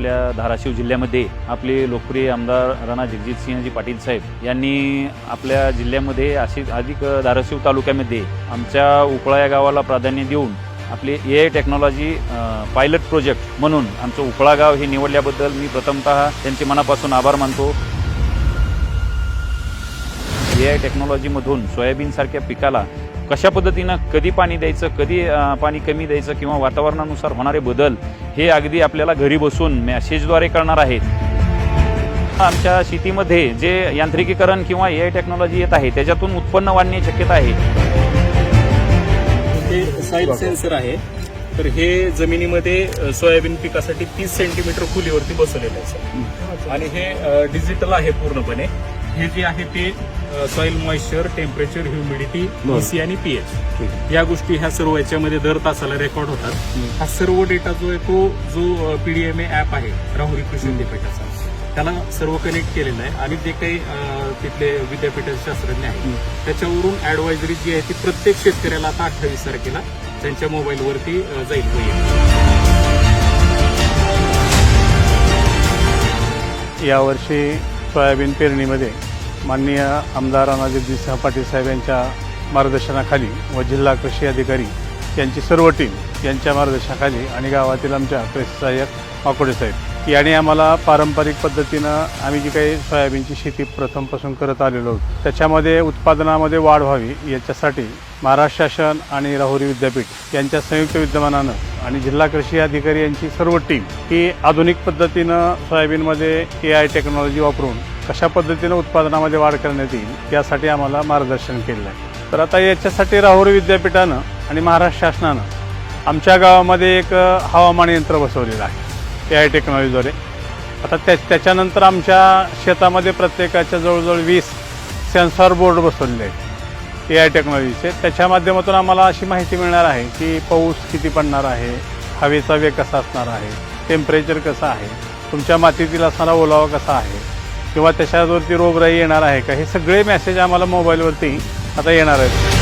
आपल्या धाराशिव जिल्ह्यामध्ये आपले लोकप्रिय आमदार राणा जगजितसिंहजी पाटील साहेब यांनी आपल्या जिल्ह्यामध्ये अशी अधिक धाराशिव तालुक्यामध्ये आमच्या उकळा या गावाला प्राधान्य देऊन आपले A I technology pilot project म्हणून आमचं उकळा गाव हे निवडल्याबद्दल मी प्रथमतः त्यांचे मनापासून आभार मानतो. ए आय टेक्नॉलॉजीमधून सोयाबीनसारख्या पिकाला कशा पद्धतीनं कधी पाणी द्यायचं कधी पाणी कमी द्यायचं किंवा वातावरणानुसार होणारे बदल हे अगदी आपल्याला घरी बसून मेसेजद्वारे कळणार आहेत आमच्या शेतीमध्ये जे यांत्रिकीकरण किंवा ए आय टेक्नॉलॉजी येत आहे त्याच्यातून उत्पन्न वाढण्याची शक्यता आहे. हे सेन्सर आहे. तर हे जमिनीमध्ये सोयाबीन पिकासाठी तीस सेंटीमीटर खोलीवरती बसवलेलं आहे आणि हे डिजिटल आहे पूर्णपणे. हे जे आहे ते soil moisture temperature humidity EC आणि पीएच या गोष्टी ह्या सर्व याच्यामध्ये दर तासाला रेकॉर्ड होतात. हा सर्व डेटा जो आहे तो जो पीडीएमए ऍप आहे राहुरी कृषी विद्यापीठाचा त्याला सर्व कनेक्ट केलेलं आहे. आणि जे काही तिथले विद्यापीठाचे शास्त्रज्ञ आहेत त्याच्यावरून ऍडवायझरी जी आहे ती प्रत्येक शेतकऱ्याला आता अठ्ठावीस तारखेला त्यांच्या मोबाईलवरती जाईल. यावर्षी सोयाबीन पेरणीमध्ये माननीय आमदार अनाजगदीसिंह पाटील साहेब यांच्या मार्गदर्शनाखाली व जिल्हा कृषी अधिकारी यांची सर्व टीम यांच्या मार्गदर्शनाखाली आणि गावातील आमच्या कृषी सहाय्यक वाकोडे साहेब याने आम्हाला पारंपरिक पद्धतीनं आम्ही जी काही सोयाबीनची शेती प्रथमपासून करत आलेलो आहोत त्याच्यामध्ये उत्पादनामध्ये वाढ व्हावी याच्यासाठी महाराष्ट्र शासन आणि राहुरी विद्यापीठ यांच्या संयुक्त विद्यमानानं आणि जिल्हा कृषी अधिकारी यांची सर्व टीम ही आधुनिक पद्धतीनं सोयाबीनमध्ये ए आय टेक्नॉलॉजी वापरून कशा पद्धतीनं उत्पादनामध्ये वाढ करण्यात येईल यासाठी आम्हाला मार्गदर्शन केलेलं आहे. तर आता याच्यासाठी राहुरी विद्यापीठानं आणि महाराष्ट्र शासनानं आमच्या गावामध्ये एक हवामान यंत्र बसवलेलं आहे. ए आय टेक्नॉलॉजीद्वारे आता त्या त्याच्यानंतर आमच्या शेतामध्ये प्रत्येकाच्या जवळजवळ वीस सेन्सॉर बोर्ड बसवलेले आहेत. ए आय टेक्नॉलॉजीचे त्याच्या माध्यमातून आम्हाला अशी माहिती मिळणार आहे की पाऊस किती पडणार आहे हवेचा वेग कसा असणार आहे टेम्परेचर कसं आहे तुमच्या मातीतील असणारा ओलावा कसा आहे किंवा त्याच्यावरती रोगराई येणार आहे का हे सगळे मेसेज आम्हाला मोबाईलवरती आता येणार आहेत.